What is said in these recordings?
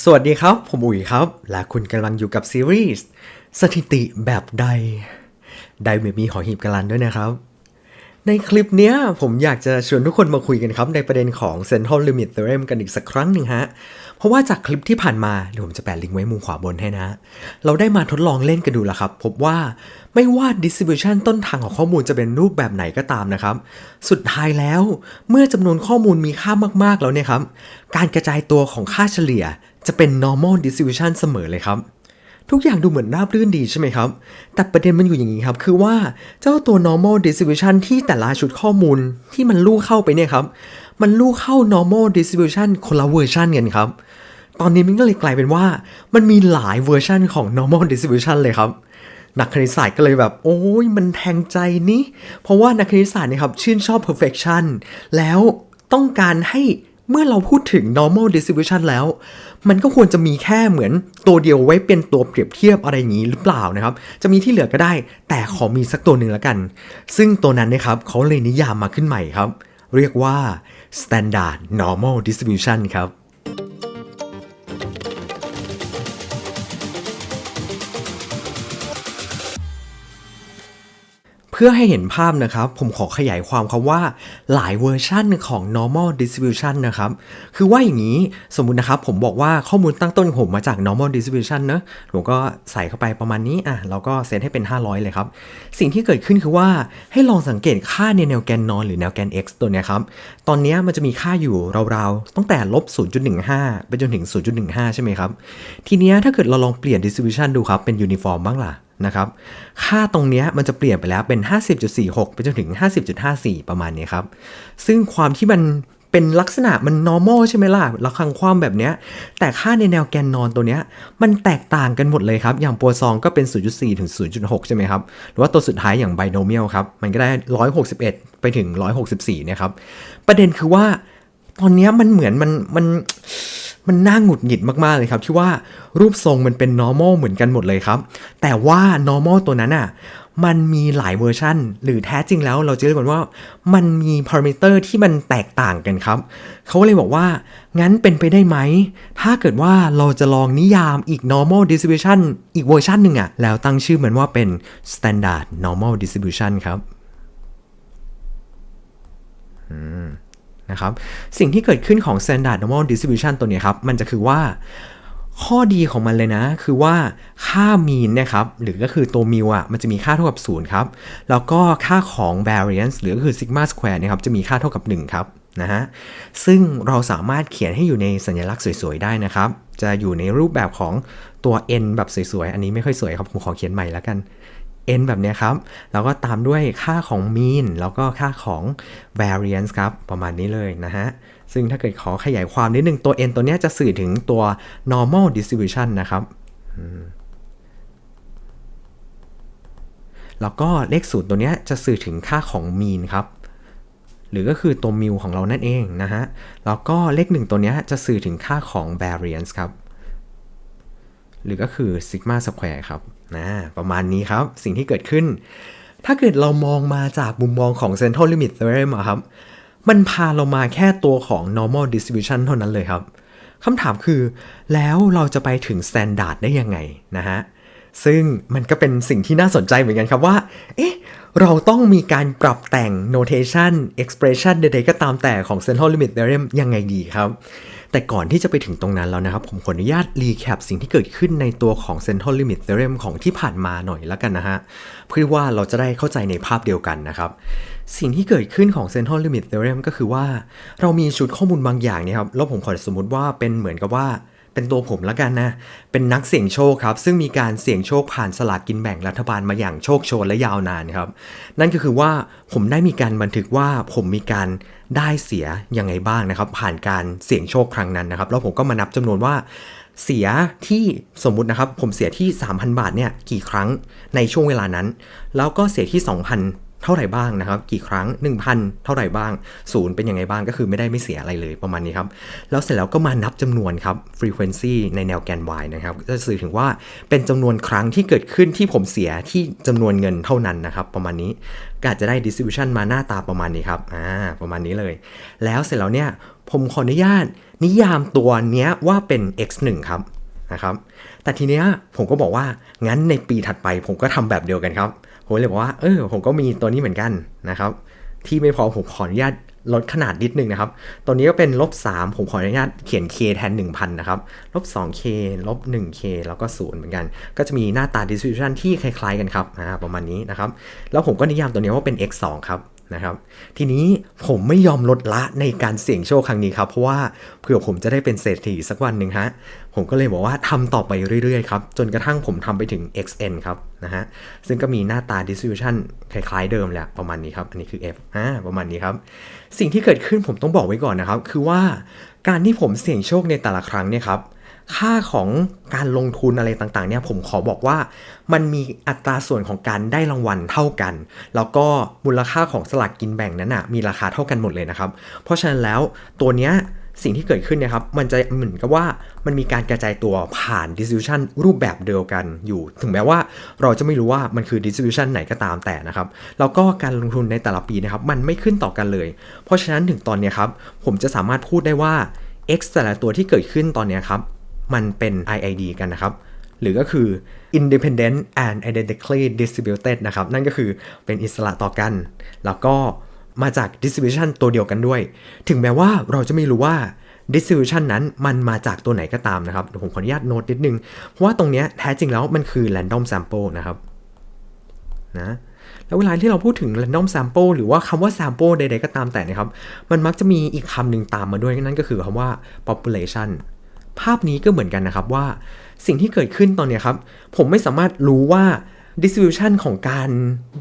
สวัสดีครับ ผมอุ๋ยครับ และคุณกำลังอยู่กับซีรีส์สถิติแบบใดใดไม่มีหอหีบกาลันด้วยนะครับ ในคลิปเนี้ยผมอยากจะชวนทุกคนมาคุยกันครับ ในประเด็นของ Central Limit Theorem กันอีกสักครั้งหนึ่งฮะ เพราะว่าจากคลิปที่ผ่านมาเดี๋ยวผมจะแปะลิงก์ไว้มุมขวาบนให้นะ เราได้มาทดลองเล่นกันดูแล้วครับ พบว่าไม่ว่า distribution ต้นทางของข้อมูลจะเป็นรูปแบบไหนก็ตามนะครับ สุดท้ายแล้วเมื่อจำนวนข้อมูลมีค่ามากๆแล้วเนี่ยครับ การกระจายตัวของค่าเฉลี่ย จะเป็น normal distribution เสมอเลยครับ ทุกอย่างดูเหมือนราบรื่นดีใช่ไหมครับ แต่ประเด็นมันอยู่อย่างนี้ครับ คือว่าเจ้าตัว normal distribution ที่แต่ละชุดข้อมูลที่มันลู่เข้าไปเนี่ยครับ มันลู่เข้า normal distribution คนละเวอร์ชันกันครับ ตอนนี้มันก็เลยกลายเป็นว่า มันมีหลายเวอร์ชันของ normal distribution เลยครับนักคณิตศาสตร์ก็เลยแบบ โอ้ยมันแทงใจนี่ เพราะว่านักคณิตศาสตร์เนี่ยครับชื่นชอบ perfection แล้วต้องการให้ เมื่อเราพูดถึง normal distribution แล้ว มันก็ควรจะมีแค่เหมือนตัวเดียวไว้เป็นตัวเปรียบเทียบอะไรอย่างนี้หรือเปล่านะครับ จะมีที่เหลือก็ได้ แต่ขอมีสักตัวหนึ่งแล้วกัน ซึ่งตัวนั้นนะครับเขาเลยนิยามมาขึ้นใหม่ครับ เรียกว่า standard normal distribution ครับ พื่อให้เห็นภาพนะครับ ผมขอขยายความคำว่าหลายเวอร์ชันของ normal distribution นะครับ คือว่าอย่างนี้สมมุตินะครับ ผมบอกว่าข้อมูลตั้งต้นของผมมาจาก normal distribution เนอะผมก็ใส่เข้าไปประมาณนี้อะเราก็เซตให้เป็น 500 เลยครับ สิ่งที่เกิดขึ้นคือว่าให้ลองสังเกตค่าในแนวแกนนอนหรือแนวแกน x ตัวเนี้ยครับ ตอนนี้มันจะมีค่าอยู่ราวๆตั้งแต่ลบ 0.15 ไปจนถึง 0.15 ใช่ไหมครับ ทีนี้ถ้าเกิดเราลองเปลี่ยน distribution ดูครับเป็น uniform บ้างล่ะ นะครับ ค่าตรงนี้มันจะเปลี่ยนไปแล้วเป็น 50.46 ไปจนถึง 50.54 ประมาณนี้ครับ ซึ่งความที่มันเป็นลักษณะมัน normal ใช่ไหมล่ะระคังความแบบเนี้ย แต่ค่าในแนวแกนนอนตัวเนี้ย มันแตกต่างกันหมดเลยครับ อย่างปัวซองก็เป็น 0.4 ถึง 0.6 ใช่ไหมครับ หรือว่าตัวสุดท้ายอย่าง binomial ครับ มันก็ได้ 161 ไปถึง 164 นะครับ ประเด็นคือว่าตอนนี้มันเหมือนมันมัน มันน่าหงุดหงิดมากๆเลยครับ ที่ว่ารูปทรงมันเป็น normal เหมือนกันหมดเลยครับ แต่ว่า normal ตัวนั้นอะมันมีหลายเวอร์ชันหรือแท้จริงแล้วเราจะเรียกกันว่า มันมีพารามิเตอร์ที่มันแตกต่างกันครับ เขาเลยบอกว่า งั้นเป็นไปได้ไหม ถ้าเกิดว่าเราจะลองนิยามอีก normal distribution อีกเวอร์ชันหนึ่งอะแล้วตั้งชื่อมันว่าเป็น standard normal distribution ครับ นะครับ สิ่งที่เกิดขึ้นของ standard normal distribution ตัวนี้ครับ มันจะคือว่าข้อดีของมันเลยนะ คือว่าค่า mean นะครับ หรือก็คือตัว mu อะมันจะมีค่าเท่ากับ 0 ครับ แล้วก็ค่าของ variance หรือก็คือ sigma square นะครับจะมีค่าเท่ากับ 1 ครับนะฮะซึ่งเราสามารถเขียนให้อยู่ในสัญลักษณ์สวยๆได้นะครับ จะอยู่ในรูปแบบของตัว n แบบสวยๆ อันนี้ไม่ค่อยสวยครับ ผมขอเขียนใหม่แล้วกัน n แบบนี้ครับ แล้วก็ตามด้วยค่าของ mean แล้วก็ค่าของ variance ครับ ประมาณนี้เลยนะฮะ ซึ่งถ้าเกิดขอขยายความนิดนึงตัว n ตัวเนี้ยจะสื่อถึงตัว normal distribution นะครับแล้วก็เลขศูนย์ตัวเนี้ยจะสื่อถึงค่าของ mean ครับ หรือก็คือตัว mu ของเรานั่นเองนะฮะ แล้วก็เลขหนึ่งตัวเนี้ยจะสื่อถึงค่าของ variance ครับ หรือก็คือ sigma square ครับ นะประมาณนี้ครับ สิ่งที่เกิดขึ้น ถ้าเกิดเรามองมาจากมุมมองของ central limit theorem ครับ มันพาเรามาแค่ตัวของ normal distribution เท่านั้นเลยครับคำถามคือ แล้วเราจะไปถึง standard ได้ยังไงนะฮะซึ่งมันก็เป็นสิ่งที่น่าสนใจเหมือนกันครับว่า เอ๊ะ เราต้องมีการปรับแต่ง notation expression ใดๆก็ตามแต่ของ central limit theorem ยังไงดีครับ แต่ก่อนที่จะไปถึงตรงนั้นแล้วนะครับ ผมขออนุญาตรีแคปสิ่งที่เกิดขึ้นในตัวของ central limit theorem ของที่ผ่านมาหน่อยแล้วกันนะฮะ เพื่อว่าเราจะได้เข้าใจในภาพเดียวกันนะครับ สิ่งที่เกิดขึ้นของ central limit theorem ก็คือว่า เรามีชุดข้อมูลบางอย่างเนี่ยครับ แล้วผมขอสมมติว่าเป็นเหมือนกับว่า เป็นตัวผมแล้วกันนะ เป็นนักเสี่ยงโชคครับ ซึ่งมีการเสี่ยงโชคผ่านสลากกินแบ่งรัฐบาลมาอย่างโชคโชนและยาวนานครับ นั่นก็คือว่าผมได้มีการบันทึกว่าผมมีการได้เสียยังไงบ้างนะครับ ผ่านการเสี่ยงโชคครั้งนั้นนะครับ แล้วผมก็มานับจำนวนว่าเสียที่สมมุตินะครับ ผมเสียที่ 3,000 บาทเนี่ยกี่ครั้งในช่วงเวลานั้น แล้วก็เสียที่ 2,000 เท่าไหร่บ้างนะครับ กี่ครั้ง 1,000 เท่าไหร่บ้างศูนย์เป็นยังไงบ้างก็คือไม่ได้ไม่เสียอะไรเลยประมาณนี้ครับ แล้วเสร็จแล้วก็มานับจำนวนครับ frequency ในแนวแกน y นะครับจะสื่อถึงว่าเป็นจำนวนครั้งที่เกิดขึ้นที่ผมเสียที่จำนวนเงินเท่านั้นนะครับ ประมาณนี้ก็อาจจะได้ distribution มาหน้าตาประมาณนี้ครับอ่าประมาณนี้เลย แล้วเสร็จแล้วเนี่ยผมขออนุญาตนิยามตัวเนี้ยว่าเป็น x 1ครับนะครับแต่ทีเนี้ยผมก็บอกว่างั้นในปีถัดไปผมก็ทำแบบเดียวกันครับ ผมเลยบอกว่าเออผมก็มีตัวนี้เหมือนกันนะครับ ที่ไม่พอผมขออนุญาตลดขนาดนิดนึงนะครับ ตัวนี้ก็เป็นลบ3ผมขออนุญาตเขียน k แทน 1000 นะครับ ลบ 2k ลบ 1k แล้วก็ 0 เหมือนกัน ก็จะมีหน้าตา distribution ที่คล้ายๆกันครับอ่าประมาณนี้นะครับ แล้วผมก็นิยามตัวนี้ว่าเป็น x 2ครับนะครับ ทีนี้ผมไม่ยอมลดละในการเสี่ยงโชคครั้งนี้ครับ เพราะว่าเผื่อผมจะได้เป็นเศรษฐีสักวันหนึ่งฮะ ผมก็เลยบอกว่าทำต่อไปเรื่อยๆครับ จนกระทั่งผมทำไปถึง xn ครับนะฮะ ซึ่งก็มีหน้าตา distribution คล้ายๆเดิมแหละประมาณนี้ครับ อันนี้คือ f อ่าประมาณนี้ครับ สิ่งที่เกิดขึ้นผมต้องบอกไว้ก่อนนะครับ คือว่าการที่ผมเสี่ยงโชคในแต่ละครั้งเนี่ยครับค่าของการลงทุนอะไรต่างๆเนี่ยผมขอบอกว่ามันมีอัตราส่วนของการได้รางวัลเท่ากัน แล้วก็มูลค่าของสลากกินแบ่งนั้นนะมีราคาเท่ากันหมดเลยนะครับ เพราะฉะนั้นแล้วตัวเนี้ย สิ่งที่เกิดขึ้นเนี่ยครับมันจะเหมือนกับว่ามันมีการกระจายตัวผ่าน distribution รูปแบบเดียวกันอยู่ ถึงแม้ว่าเราจะไม่รู้ว่ามันคือ distribution ไหนก็ตามแต่นะครับแล้วก็การลงทุนในแต่ละปีนะครับมันไม่ขึ้นต่อกันเลย เพราะฉะนั้นถึงตอนนี้ครับผมจะสามารถพูดได้ว่า x แต่ละตัวที่เกิดขึ้นตอนนี้ครับมันเป็น IID กันนะครับหรือก็คือ independent and identically distributed นะครับนั่นก็คือเป็นอิสระต่อกัน แล้วก็ มาจาก distribution ตัวเดียวกันด้วย ถึงแม้ว่าเราจะไม่รู้ว่า distribution นั้นมันมาจากตัวไหนก็ตามนะครับผมขออนุญาตโน้ตนิดนึง เพราะว่าตรงนี้แท้จริงแล้วมันคือ random sample นะครับนะแล้วเวลาที่เราพูดถึง random sample หรือว่าคำว่า sample ใดๆก็ตามแต่นะครับ มันมักจะมีอีกคำหนึ่งตามมาด้วยนั่นก็คือคำว่า population ภาพนี้ก็เหมือนกันนะครับว่าสิ่งที่เกิดขึ้นตอนนี้ครับ ผมไม่สามารถรู้ว่า distribution ของการ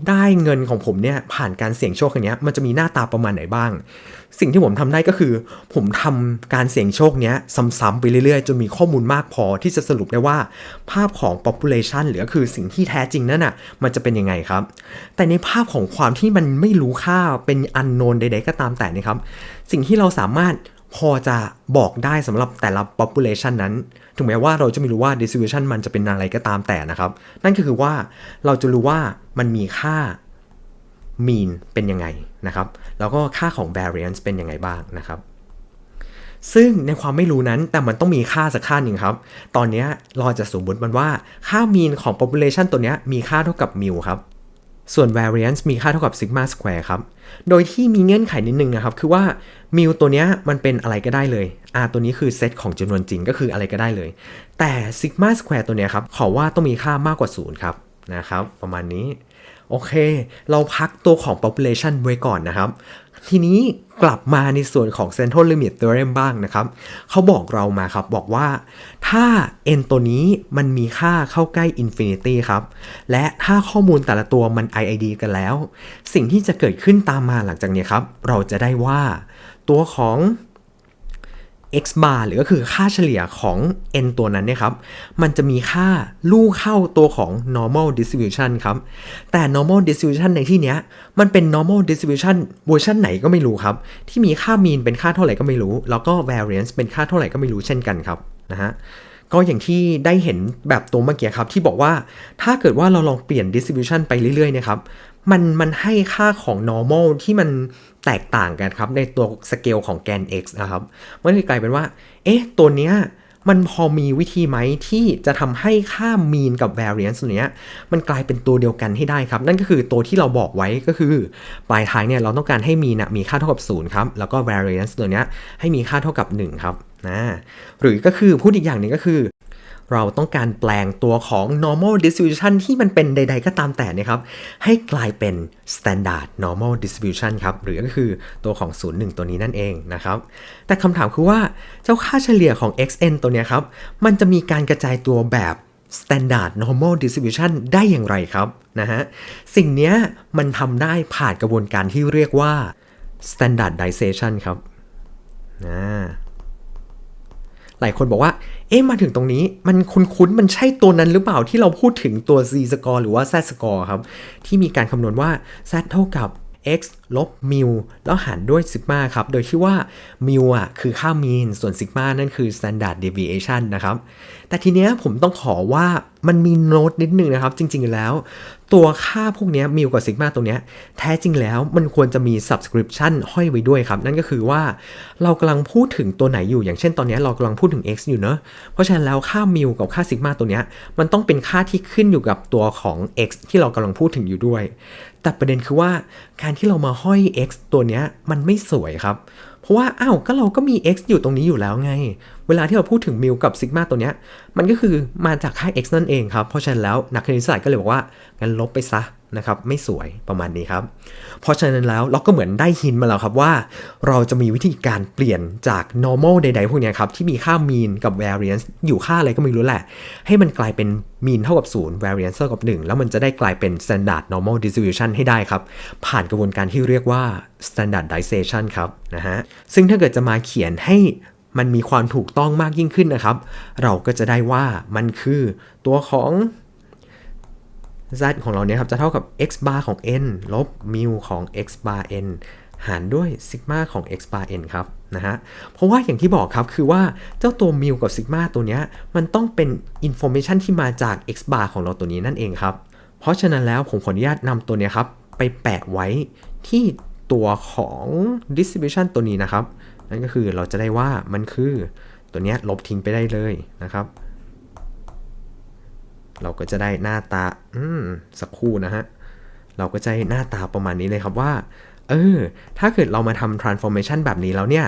ได้เงินของผมเนี่ยผ่านการเสี่ยงโชคอย่างเนี้ยมันจะมีหน้าตาประมาณไหนบ้าง สิ่งที่ผมทำได้ก็คือ ผมทำการเสี่ยงโชคเนี้ยซ้ำๆไปเรื่อยๆ จนมีข้อมูลมากพอที่จะสรุปได้ว่า ภาพของ population หรือก็คือสิ่งที่แท้จริงนั่นน่ะมันจะเป็นยังไงครับ แต่ในภาพของความที่มันไม่รู้ค่าเป็น unknown ใดๆก็ตามแต่นะครับ สิ่งที่เราสามารถ พอจะบอกได้สำหรับแต่ละ population นั้น ถึงแม้ว่าเราจะไม่รู้ว่า distribution มันจะเป็นอะไรก็ตามแต่นะครับ นั่นก็คือว่าเราจะรู้ว่ามันมีค่า mean เป็นยังไงนะครับ แล้วก็ค่าของ variance เป็นยังไงบ้างนะครับ ซึ่งในความไม่รู้นั้นแต่มันต้องมีค่าสักค่าหนึ่งครับ ตอนนี้เราจะสมมติมันว่าค่า mean ของ population ตัวนี้มีค่าเท่ากับ mu ครับ ส่วน variance มีค่าเท่ากับ sigma square ครับ โดยที่มีเงื่อนไขนิดนึงนะครับ คือว่า mu ตัวเนี้ยมันเป็นอะไรก็ได้เลย r ตัวนี้คือเซตของจำนวนจริงก็คืออะไรก็ได้เลย แต่ sigma square ตัวเนี้ยครับ ขอว่าต้องมีค่ามากกว่า 0 ครับนะครับ ประมาณนี้ โอเค เราพักตัวของ population ไว้ก่อนนะครับ ทีนี้กลับมาในส่วนของ central limit theorem บ้างนะครับ เขาบอกเรามาครับบอกว่าถ้า n ตัวนี้มันมีค่าเข้าใกล้ infinity ครับ และถ้าข้อมูลแต่ละตัวมัน IID กันแล้ว สิ่งที่จะเกิดขึ้นตามมาหลังจากนี้ครับ เราจะได้ว่าตัวของ x bar หรือก็คือค่าเฉลี่ยของ n ตัวนั้นเนี่ยครับ มันจะมีค่าลู่เข้าตัวของ normal distribution ครับ แต่ normal distribution ในที่เนี้ย มันเป็น normal distribution เวอร์ชันไหนก็ไม่รู้ครับ ที่มีค่า mean เป็นค่าเท่าไหร่ก็ไม่รู้ แล้วก็ variance เป็นค่าเท่าไหร่ก็ไม่รู้เช่นกันครับนะฮะก็อย่างที่ได้เห็นแบบตัวเมื่อกี้ครับ ที่บอกว่าถ้าเกิดว่าเราลองเปลี่ยน distribution ไปเรื่อยๆนะครับ มันมันให้ค่าของ normal ที่มันแตกต่างกันครับ ในตัวสเกลของแกน x นะครับมันเลยกลายเป็นว่า เอ๊ะ ตัวเนี้ยมันพอมีวิธีไหมที่จะทำให้ค่า mean กับ variance ตัวเนี้ยมันกลายเป็นตัวเดียวกันให้ได้ครับ นั่นก็คือตัวที่เราบอกไว้ก็คือ ปลายทางเนี่ยเราต้องการให้ mean นะมีค่าเท่ากับ0ครับ แล้วก็ variance ตัวเนี้ยให้มีค่าเท่ากับ1ครับนะหรือก็คือพูดอีกอย่างหนึ่งก็คือ เราต้องการแปลงตัวของ normal distribution ที่มันเป็นใด ๆ ก็ตามแต่นะครับ ให้กลายเป็น standard normal distribution ครับ หรือก็คือตัวของ 0 1 ตัวนี้นั่นเองนะครับ แต่คำถามคือว่าเจ้าค่าเฉลี่ยของ xn ตัวเนี้ยครับ มันจะมีการกระจายตัวแบบ standard normal distribution ได้อย่างไรครับนะฮะ สิ่งนี้มันทำได้ผ่านกระบวนการที่เรียกว่า standardization ครับนะหลายคนบอกว่า เอ๊ะมาถึงตรงนี้มันคุ้นๆ มันใช่ตัวนั้นหรือเปล่าที่เราพูดถึงตัว z score หรือว่า z score ครับ ที่มีการคำนวณว่า z เท่ากับ x ลบ mu แล้วหารด้วยซิกมาครับ โดยที่ว่า mu อะคือค่า mean ส่วนซิกมานั่นคือ standard deviation นะครับ แต่ทีเนี้ยผมต้องขอว่ามันมีโน้ตนิดนึงนะครับ จริง ๆ แล้ว ตัวค่าพวกนี้มิวกับซิกมาตัวเนี้ยแท้จริงแล้วมันควรจะมี subscription ห้อยไว้ด้วยครับ นั่นก็คือว่าเรากำลังพูดถึงตัวไหนอยู่อย่างเช่นตอนเนี้ยเรากำลังพูดถึง x อยู่เนอะเพราะฉะนั้นแล้วค่ามิวกับค่าซิกมาตัวเนี้ยมันต้องเป็นค่าที่ขึ้นอยู่กับตัวของ x ที่เรากำลังพูดถึงอยู่ด้วย แต่ประเด็นคือว่าการที่เรามาห้อย x ตัวเนี้ยมันไม่สวยครับ เพราะว่าอ้าวก็เราก็มี x อยู่ตรงนี้อยู่แล้วไง เวลาที่เราพูดถึงมิวกับซิกมาตัวเนี้ยมันก็คือมาจากค่า x นั่นเองครับ เพราะฉะนั้นแล้วนักคณิตศาสตร์ก็เลยบอกว่างั้นลบไปซะ นะครับไม่สวยประมาณนี้ครับ เพราะฉะนั้นแล้วเราก็เหมือนได้หินมาแล้วครับว่า เราจะมีวิธีการเปลี่ยนจาก normal ใดๆพวกนี้ครับ ที่มีค่า mean กับ variance อยู่ค่าอะไรก็ไม่รู้แหละ ให้มันกลายเป็น mean เท่ากับ 0 variance เท่ากับ 1 แล้วมันจะได้กลายเป็น standard normal distribution ให้ได้ครับ ผ่านกระบวนการที่เรียกว่า standardization ครับนะฮะซึ่งถ้าเกิดจะมาเขียนให้มันมีความถูกต้องมากยิ่งขึ้นนะครับ เราก็จะได้ว่ามันคือตัวของ z ของเราเนี่ยครับจะเท่ากับ x bar ของ n ลบ mu ของ x bar n หารด้วยซิกมาของ x bar n ครับนะฮะ เพราะว่าอย่างที่บอกครับคือว่าเจ้าตัว mu กับซิกมาตัวเนี้ยมันต้องเป็น information ที่มาจาก x bar ของเราตัวนี้นั่นเองครับ เพราะฉะนั้นแล้วผมขออนุญาตนำตัวเนี้ยครับไปแปะไว้ที่ตัวของ distribution ตัวนี้นะครับ นั่นก็คือเราจะได้ว่ามันคือตัวเนี้ยลบทิ้งไปได้เลยนะครับ เราก็จะได้หน้าตา อืม สักครู่นะฮะ เราก็จะได้หน้าตาประมาณนี้เลยครับว่า เออ ถ้าเกิดเรามาทำ transformation แบบนี้แล้วเนี่ย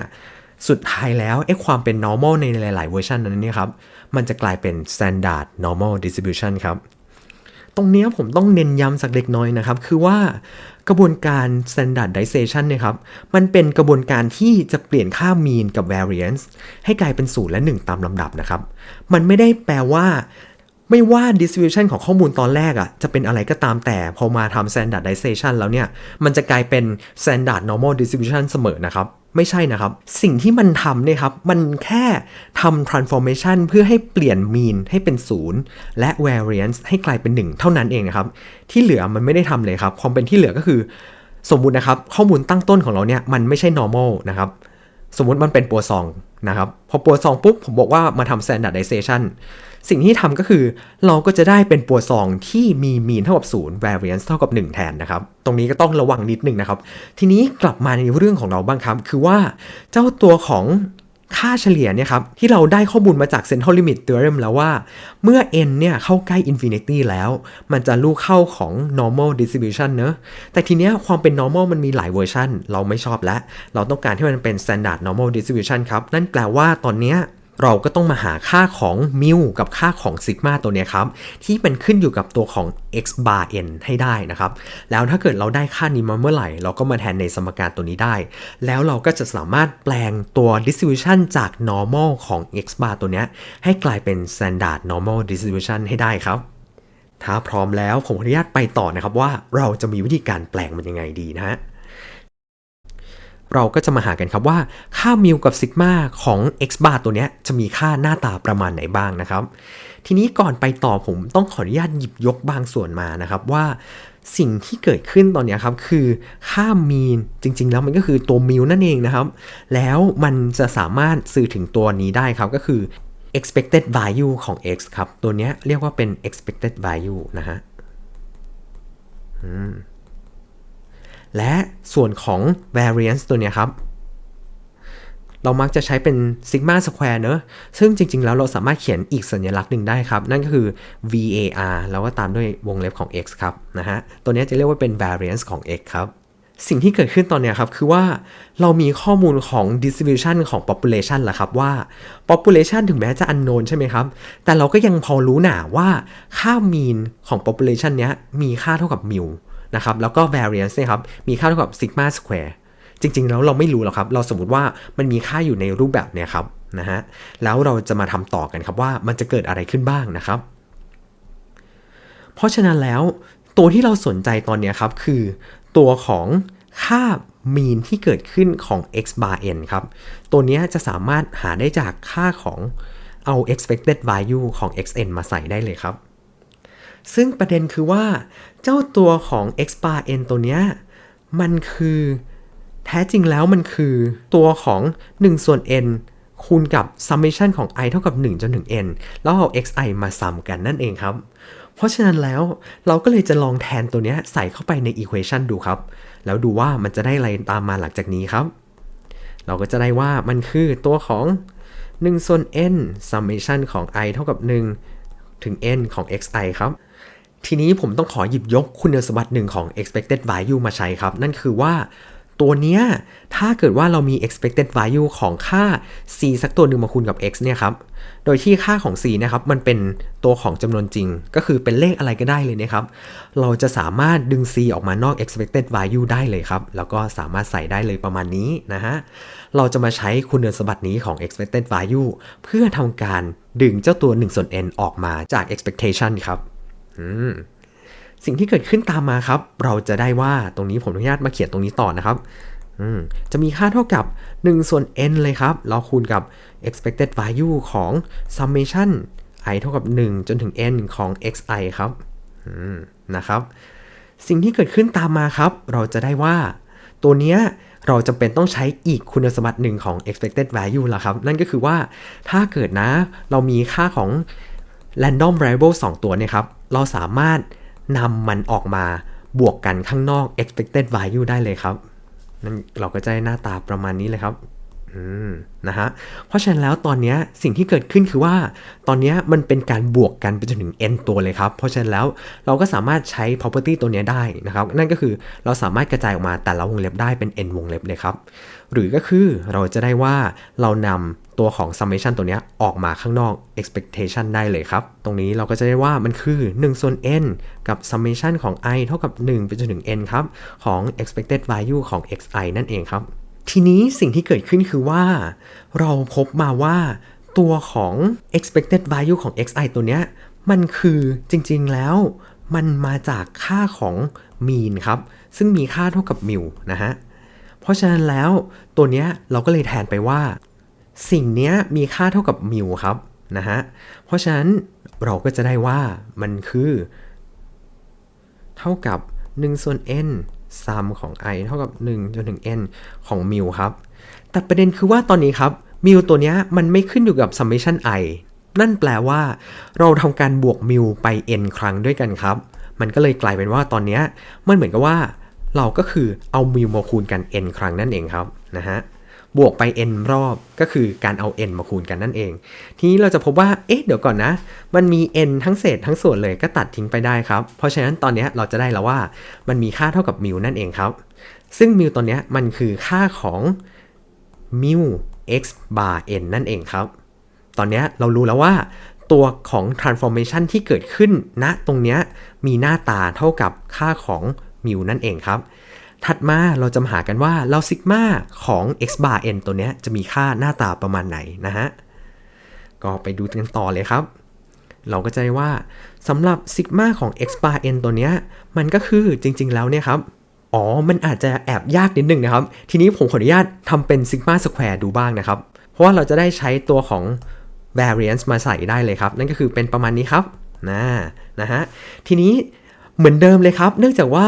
สุดท้ายแล้วไอ้ความเป็น normal ในหลาย ๆ เวอร์ชันนั้นเนี่ยครับ มันจะกลายเป็น standard normal distribution ครับ ตรงนี้ผมต้องเน้นย้ำสักเล็กน้อยนะครับ คือว่ากระบวนการ standardization เนี่ยครับ มันเป็นกระบวนการที่จะเปลี่ยนค่า mean กับ variance ให้กลายเป็น0และ 1 ตามลำดับนะครับ มันไม่ได้แปลว่า ไม่ว่า distribution ของข้อมูลตอนแรกอะ่ะ จะเป็นอะไรก็ตามแต่ พอมาทำ standardization แล้วเนี่ย มันจะกลายเป็น standard normal distribution เสมอนะครับ ไม่ใช่นะครับ สิ่งที่มันทำเนี่ยครับ มันแค่ทำ transformation เพื่อให้เปลี่ยน mean ให้เป็น0และ variance ให้กลายเป็น 1 เท่านั้นเองนะครับ ที่เหลือมันไม่ได้ทำเลยครับ ความเป็นที่เหลือก็คือ สมมุตินะครับ ข้อมูลตั้งต้นของเราเนี่ย มันไม่ใช่ normal นะครับ สมมุติมันเป็นปัวซองนะครับ พอปัวซองปุ๊บ ผมบอกว่ามาทำ standardization สิ่งที่ทำก็คือ เราก็จะได้เป็นปัวซองที่มี mean เท่ากับ0 variance เท่ากับ 1 แทนนะครับ ตรงนี้ก็ต้องระวังนิดนึงนะครับ ทีนี้กลับมาในเรื่องของเราบ้างครับ คือว่าเจ้าตัวของค่าเฉลี่ยเนี่ยครับ ที่เราได้ข้อมูลมาจาก central limit theorem แล้วว่า เมื่อ n เนี่ยเข้าใกล้ infinity แล้ว มันจะลูกเข้าของ normal distribution เนอะแต่ทีเนี้ยความเป็น normal มันมีหลายเวอร์ชันเราไม่ชอบแล้ว เราต้องการให้มันเป็น standard normal distribution ครับ นั่นแปลว่าตอนเนี้ย เราก็ต้องมาหาค่าของมิวกับค่าของซิกมาตัวเนี้ยครับ ที่เป็นขึ้นอยู่กับตัวของ x bar n ให้ได้นะครับ แล้วถ้าเกิดเราได้ค่านี้มาเมื่อไหร่ เราก็มาแทนในสมการตัวนี้ได้ แล้วเราก็จะสามารถแปลงตัว distribution จาก normal ของ x bar ตัวเนี้ยให้กลายเป็น standard normal distribution ให้ได้ครับถ้าพร้อมแล้วผมขออนุญาตไปต่อนะครับว่าเราจะมีวิธีการแปลงมันยังไงดีนะฮะ เราก็จะมาหากันครับว่าค่ามิวกับซิกมาของ x bar ตัวนี้จะมีค่าหน้าตาประมาณไหนบ้างนะครับ ทีนี้ก่อนไปต่อผมต้องขออนุญาตหยิบยกบางส่วนมานะครับว่าสิ่งที่เกิดขึ้นตอนนี้ครับคือค่ามีนจริง ๆ แล้วมันก็คือตัวมิวนั่นเองนะครับ แล้วมันจะสามารถสื่อถึงตัวนี้ได้ครับก็คือ expected value ของ x ครับ ตัวนี้เรียกว่าเป็น expected value นะฮะอืม และส่วนของ variance ตัวเนี้ยครับ เรามักจะใช้เป็น sigma square เนอะซึ่งจริง ๆ แล้วเราสามารถเขียนอีกสัญลักษณ์หนึ่งได้ครับ นั่นก็คือ var แล้วก็ตามด้วยวงเล็บของ x ครับนะฮะ ตัวนี้จะเรียกว่าเป็น variance ของ x ครับสิ่งที่เกิดขึ้นตอนนี้ครับ คือว่าเรามีข้อมูลของ distribution ของ population แหละครับว่า population ถึงแม้จะ unknown ใช่ไหมครับ แต่เราก็ยังพอรู้หนาว่าค่า mean ของ population เนี้ยมีค่าเท่ากับ mu นะครับแล้วก็ variance เนี่ยครับมีค่าเท่ากับ sigma square จริง ๆ แล้วเราไม่รู้หรอกครับ เราสมมติว่ามันมีค่าอยู่ในรูปแบบเนี่ยครับนะฮะแล้วเราจะมาทำต่อกันครับว่ามันจะเกิดอะไรขึ้นบ้างนะครับ เพราะฉะนั้นแล้วตัวที่เราสนใจตอนนี้ครับคือตัวของค่า mean ที่เกิดขึ้นของ x bar n ครับ ตัวนี้จะสามารถหาได้จากค่าของเอา expected value ของ xn มาใส่ได้เลยครับ ซึ่งประเด็นคือว่าเจ้าตัวของ x bar n ตัวเนี้ยมันคือแท้จริงแล้วมันคือตัวของ 1 ส่วน n คูณกับ summation ของ i เท่ากับ 1 จนถึง n แล้วเอา xi มาซ้ำกันนั่นเองครับ เพราะฉะนั้นแล้วเราก็เลยจะลองแทนตัวเนี้ยใส่เข้าไปใน equation ดูครับ แล้วดูว่ามันจะได้อะไรตามมาหลังจากนี้ครับ เราก็จะได้ว่ามันคือตัวของ 1 ส่วน n summation ของ i เท่ากับ 1 ถึง n ของ xi ครับ ทีนี้ผมต้องขอหยิบยกคุณสมบัติหนึ่งของ expected value มาใช้ครับ นั่นคือว่าตัวเนี้ยถ้าเกิดว่าเรามี expected value ของค่า c สักตัวหนึ่งมาคูณกับ x เนี่ยครับ โดยที่ค่าของ c นะครับมันเป็นตัวของจำนวนจริง ก็คือเป็นเลขอะไรก็ได้เลยนะครับ เราจะสามารถดึง c ออกมานอก expected value ได้เลยครับ แล้วก็สามารถใส่ได้เลยประมาณนี้นะฮะ เราจะมาใช้คุณสมบัตินี้ของ expected value เพื่อทำการดึงเจ้าตัว1ส่วน n ออกมาจาก expectation ครับ สิ่งที่เกิดขึ้นตามมาครับ เราจะได้ว่าตรงนี้ผมอนุญาตมาเขียนตรงนี้ต่อนะครับจะมีค่าเท่ากับ 1 ส่วน n เลยครับ เราคูณกับ expected value ของ summation i เท่ากับ 1 จนถึง n ของ xi ครับนะครับ สิ่งที่เกิดขึ้นตามมาครับ เราจะได้ว่า ตัวเนี้ยเราจำเป็นต้องใช้อีกคุณสมบัติหนึ่งของ expected value ละครับ นั่นก็คือว่าถ้าเกิดนะ เรามีค่าของ random variable 2 ตัวเนี่ยครับ เราสามารถนำมันออกมาบวกกันข้างนอก expected value ได้เลยครับนั่นเราก็จะได้หน้าตาประมาณนี้เลยครับนะฮะ เพราะฉะนั้นแล้วตอนนี้สิ่งที่เกิดขึ้นคือว่า ตอนนี้มันเป็นการบวกกันไปจนถึง n ตัวเลยครับ เพราะฉะนั้นแล้วเราก็สามารถใช้ property ตัวนี้ได้นะครับ นั่นก็คือเราสามารถกระจายออกมาแต่ละวงเล็บได้เป็น n วงเล็บเลยครับ หรือก็คือเราจะได้ว่าเรานำ ตัวของ summation ตัวนี้ออกมาข้างนอก expectation ได้เลยครับ ตรงนี้เราก็จะได้ว่ามันคือ1ส่วน n กับ summation ของ i เท่ากับ 1 ไปจนถึง n ครับ ของ expected value ของ xi นั่นเองครับ ทีนี้สิ่งที่เกิดขึ้นคือว่า เราพบมาว่าตัวของ expected value ของ xi ตัวเนี้ยมันคือจริงๆแล้ว มันมาจากค่าของ mean ครับ ซึ่งมีค่าเท่ากับ mu นะฮะเพราะฉะนั้นแล้วตัวเนี้ยเราก็เลยแทนไปว่า สิ่งนี้มีค่าเท่ากับ mu ครับนะฮะ เพราะฉะนั้นเราก็จะได้ว่ามันคือ เท่ากับ1ส่วน n ซัมของ i เท่ากับ1จนถึง n ของมิวครับ แต่ประเด็นคือว่าตอนนี้ครับมิวตัวนี้มันไม่ขึ้นอยู่กับ summation i นั่นแปลว่า เราทำการบวกมิวไป n ครั้งด้วยกันครับ มันก็เลยกลายเป็นว่าตอนนี้มันเหมือนกับว่า เราก็คือเอามิวมาคูณกัน n ครั้งนั่นเองครับนะฮะ บวกไป n รอบก็คือการเอา n มาคูณกันนั่นเอง ทีนี้เราจะพบว่า เอ๊ะ เดี๋ยวก่อนนะ มันมี n ทั้งเศษทั้งส่วนเลยก็ตัดทิ้งไปได้ครับ เพราะฉะนั้นตอนนี้เราจะได้แล้วว่า มันมีค่าเท่ากับมิวนั่นเองครับ ซึ่งมิวตัวนี้มันคือค่าของมิว x bar n นั่นเองครับ ตอนนี้เรารู้แล้วว่าตัวของ transformation ที่เกิดขึ้นณตรงนี้มีหน้าตาเท่ากับค่าของมิวนั่นเองครับ ถัดมาเราจะมาหากันว่าเราซิกมาของ x bar n ตัวนี้จะมีค่าหน้าตาประมาณไหนนะฮะ ก็ไปดูกันต่อเลยครับ เราก็จะได้ว่าสำหรับซิกมาของ x bar n ตัวนี้มันก็คือจริง ๆ แล้วเนี่ยครับ อ๋อ มันอาจจะแอบยากนิดนึงนะครับ ทีนี้ผมขออนุญาตทำเป็นซิกมาสแควร์ดูบ้างนะครับ เพราะว่าเราจะได้ใช้ตัวของ variance มาใส่ได้เลยครับ นั่นก็คือเป็นประมาณนี้ครับนะนะฮะ ทีนี้เหมือนเดิมเลยครับ เนื่องจากว่า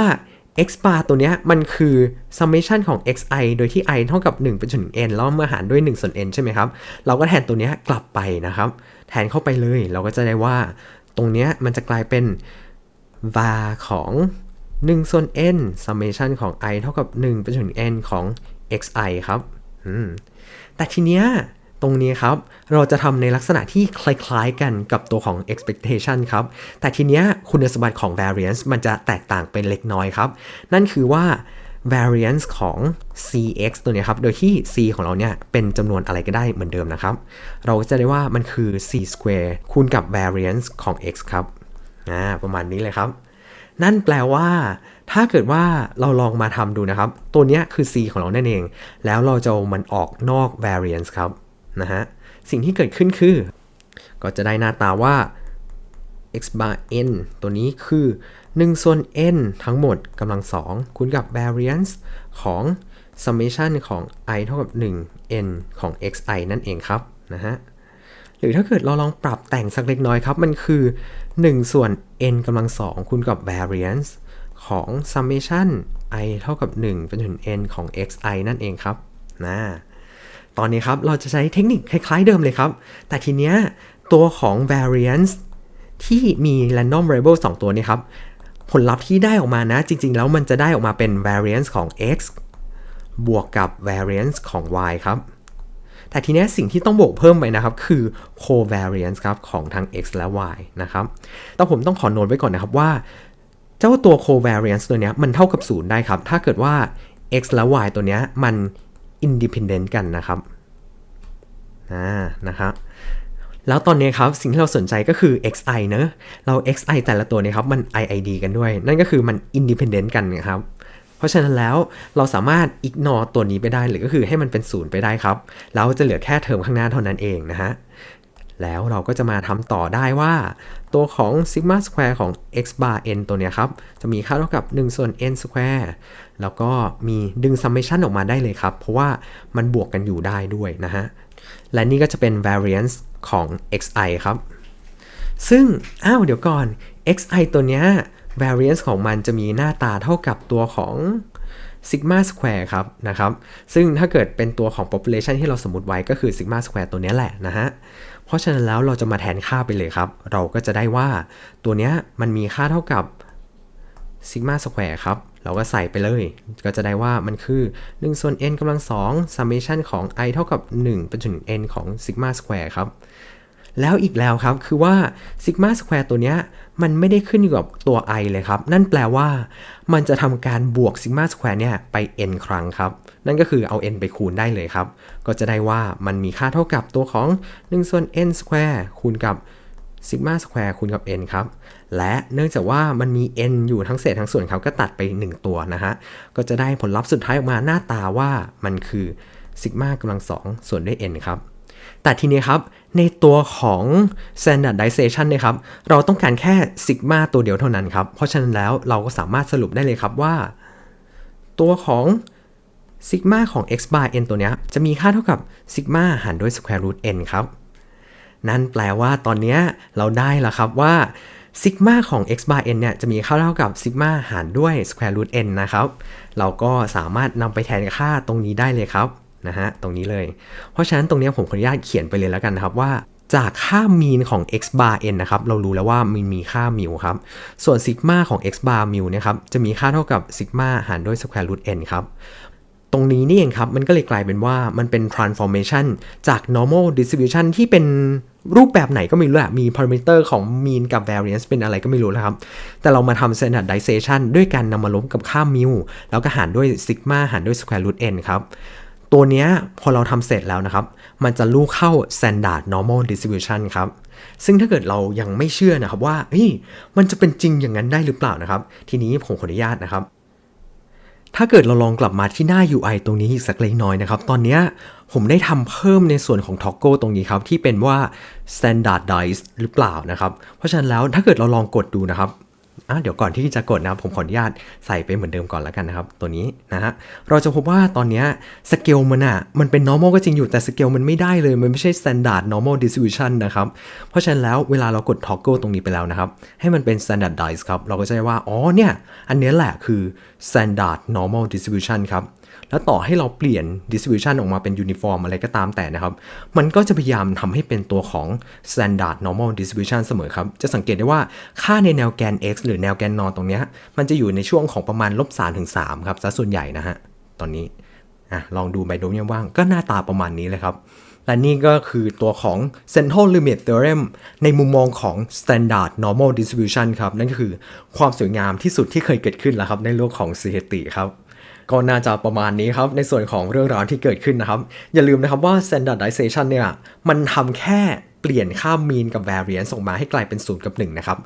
x bar ตัวนี้มันคือ summation ของ xi โดยที่ i เท่ากับ1เป็นจนถึง n แล้วเมื่อหารด้วย1ส่วน n ใช่ไหมครับ เราก็แทนตัวนี้กลับไปนะครับ แทนเข้าไปเลยเราก็จะได้ว่า ตรงนี้มันจะกลายเป็น var ของ1ส่วน n summation ของ i เท่ากับ1เป็นจนถึง n ของ xi ครับแต่ทีเนี้ย ตรงนี้ครับ เราจะทำในลักษณะที่คล้ายๆกันกับตัวของ expectation ครับ แต่ทีเนี้ยคุณสมบัติของ variance มันจะแตกต่างเป็นเล็กน้อยครับ นั่นคือว่า variance ของ cx ตัวนี้ครับ โดยที่ c ของเราเนี่ยเป็นจำนวนอะไรก็ได้เหมือนเดิมนะครับ เราจะได้ว่ามันคือ c square คูณกับ variance ของ x ครับอ่าประมาณนี้เลยครับ นั่นแปลว่าถ้าเกิดว่าเราลองมาทำดูนะครับ ตัวนี้คือ c ของเรานั่นเอง แล้วเราจะมันออกนอก variance ครับ นะฮะ สิ่งที่เกิดขึ้นคือ ก็จะได้หน้าตาว่า x bar n ตัวนี้คือ 1 ส่วน n ทั้งหมดกำลัง 2 คูณกับ variance ของ summation ของ i เท่ากับ 1 n ของ xi นั่นเองครับนะฮะ หรือถ้าเกิดเราลองปรับแต่งสักเล็กน้อยครับ มันคือ 1 ส่วน n กำลัง 2 คูณกับ variance ของ summation i เท่ากับ1เป็นถึง n ของ xi นั่นเองครับนะ ตอนนี้ครับเราจะใช้เทคนิคคล้ายๆเดิมเลยครับ แต่ทีเนี้ยตัวของ variance ที่มี random variable 2 ตัวนี้ครับ ผลลัพธ์ที่ได้ออกมานะ จริง ๆ แล้วมันจะได้ออกมาเป็น variance ของ x บวกกับ variance ของ y ครับ แต่ทีเนี้ยสิ่งที่ต้องบวกเพิ่มไปนะครับ คือ covariance ครับ ของทั้ง x และ y นะครับ แต่ผมต้องขอโน้ตไว้ก่อนนะครับว่า เจ้าตัว covariance ตัวเนี้ยมันเท่ากับ 0 ได้ครับ ถ้าเกิดว่า x และ y ตัวนี้มัน เนี้ยมันเดนต์กันนะครับนะนะครับแล้วตอนนี้ครับ สิ่งที่เราสนใจก็คือ xi เนอะเรา xi แต่ละตัวเนี่ยครับมัน iid กันด้วย นั่นก็คือมัน independent กันนะครับ เพราะฉะนั้นแล้วเราสามารถ ignore ตัวนี้ไปได้หรือก็คือให้มันเป็นศูนย์ไปได้ครับ แล้วจะเหลือแค่เทอมข้างหน้าเท่านั้นเองนะฮะ แล้วเราก็จะมาทำต่อได้ว่า ตัวของ sigma square ของ x bar n ตัวเนี้ยครับ จะมีค่าเท่ากับ 1 ส่วน n square แล้วก็มีดึง summation ออกมาได้เลยครับ เพราะว่ามันบวกกันอยู่ได้ด้วยนะฮะ และนี่ก็จะเป็น variance ของ xi ครับ ซึ่ง อ้าว เดี๋ยวก่อน xi ตัวเนี้ย variance ของมันจะมีหน้าตาเท่ากับตัวของ sigma square ครับนะครับ ซึ่งถ้าเกิดเป็นตัวของ population ที่เราสมมติไว้ก็คือ sigma square ตัวนี้แหละนะฮะ เพราะฉะนั้นแล้วเราจะมาแทนค่าไปเลยครับ เราก็จะได้ว่าตัวเนี้ยมันมีค่าเท่ากับ sigma square ครับ เราก็ใส่ไปเลย ก็จะได้ว่ามันคือ1ส่วน n กำลัง2 summation ของ i เท่ากับ1เป็นจนถึง n ของ sigma square ครับ แล้วอีกแล้วครับคือว่า sigma square ตัวเนี้ยมันไม่ได้ขึ้นอยู่กับตัว i เลยครับ นั่นแปลว่า มันจะทำการบวก sigma square เนี่ยไป n ครั้งครับ นั่นก็คือเอา n ไปคูณได้เลยครับ ก็จะได้ว่ามันมีค่าเท่ากับตัวของ1ส่วน n square คูณกับซิกมาสแควร์คูณกับ n ครับ และเนื่องจากว่ามันมี n อยู่ทั้งเศษทั้งส่วนครับ ก็ตัดไป 1 ตัวนะฮะ ก็จะได้ผลลัพธ์สุดท้ายออกมาหน้าตาว่ามันคือซิกมากำลัง2ส่วนด้วย n ครับ แต่ทีนี้ครับ ในตัวของ standardization เนี่ยครับ เราต้องการแค่ซิกมาตัวเดียวเท่านั้นครับ เพราะฉะนั้นแล้วเราก็สามารถสรุปได้เลยครับว่า ตัวของซิกมาของ x bar n ตัวนี้จะมีค่าเท่ากับซิกมาหารด้วย square root n ครับ นั่นแปลว่าตอนนี้เราได้แล้วครับว่าซิกมาของ x bar n เนี่ยจะมีค่าเท่ากับซิกมาหารด้วย square root n นะครับ เราก็สามารถนำไปแทนค่าตรงนี้ได้เลยครับ นะฮะตรงนี้เลย เพราะฉะนั้นตรงนี้ผมขออนุญาตเขียนไปเลยแล้วกันนะครับว่าจากค่ามีนของ x bar n นะครับ เรารู้แล้วว่ามันมีค่ามิวครับ ส่วนซิกมาของ x bar mu เนี่ยครับ จะมีค่าเท่ากับซิกมาหารด้วย square root n ครับ ตรงนี้นี่เองครับ มันก็เลยกลายเป็นว่ามันเป็น transformation จาก normal distribution ที่เป็นรูปแบบไหนก็ไม่รู้แหละมี parameter ของ mean กับ variance เป็นอะไรก็ไม่รู้แล้วครับ แต่เรามาทำ standardization ด้วยการนำมาลบกับค่า mu แล้วก็หารด้วย sigma หารด้วย square root n ครับ ตัวเนี้ยพอเราทำเสร็จแล้วนะครับ มันจะลูกเข้า standard normal distribution ครับ ซึ่งถ้าเกิดเรายังไม่เชื่อนะครับว่าเฮ้ยมันจะเป็นจริงอย่างนั้นได้หรือเปล่านะครับ ทีนี้ผมขออนุญาตนะครับ ถ้าเกิดเราลองกลับมาที่หน้า UI ตรงนี้อีกสักเล็กน้อยนะครับ ตอนนี้ผมได้ทำเพิ่มในส่วนของ toggle ตรงนี้ครับ ที่เป็นว่า standardize หรือเปล่านะครับ เพราะฉะนั้นแล้วถ้าเกิดเราลองกดดูนะครับ อะเดี๋ยวก่อนที่จะกดนะครับผมขออนุญาตใส่ไปเหมือนเดิมก่อนแล้วกันนะครับ ตัวนี้นะฮะเราจะพบว่าตอนนี้สเกลมันอะมันเป็น normal ก็จริงอยู่แต่สเกลมันไม่ได้เลย มันไม่ใช่ standard normal distribution นะครับ เพราะฉะนั้นแล้วเวลาเรากด toggle ตรงนี้ไปแล้วนะครับ ให้มันเป็น standardize ครับ เราก็จะได้ว่า อ๋อเนี่ย อันนี้แหละคือ standard normal distribution ครับ แล้วต่อให้เราเปลี่ยน distribution ออกมาเป็น uniform อะไรก็ตามแต่นะครับ มันก็จะพยายามทำให้เป็นตัวของ standard normal distribution เสมอครับ จะสังเกตได้ว่าค่าในแนวแกน x หรือแนวแกนนอตรงนี้ มันจะอยู่ในช่วงของประมาณลบ3ถึง3ครับซะส่วนใหญ่นะฮะ ตอนนี้อะลองดูไบโดเมียมว่างก็หน้าตาประมาณนี้เลยครับและนี่ก็คือตัวของ Central Limit Theorem ในมุมมองของ Standard Normal Distribution ครับ นั่นก็คือความสวยงามที่สุดที่เคยเกิดขึ้นแล้วครับ ในโลกของสถิติครับ ก็น่าจะประมาณนี้ครับในส่วนของเรื่องราวที่เกิดขึ้นนะครับ อย่าลืมนะครับว่า standardization เนี่ยมันทำแค่เปลี่ยนค่า mean กับ variance ส่งมาให้กลายเป็น0กับ1นะครับ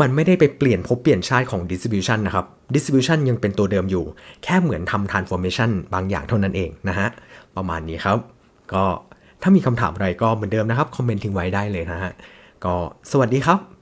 มันไม่ได้ไปเปลี่ยนภพเปลี่ยนชาติของ distribution นะครับ distribution ยังเป็นตัวเดิมอยู่ แค่เหมือนทำ transformation บางอย่างเท่านั้นเองนะฮะประมาณนี้ครับ ก็ถ้ามีคำถามอะไรก็เหมือนเดิมนะครับคอมเมนต์ทิ้งไว้ได้เลยนะฮะก็สวัสดีครับ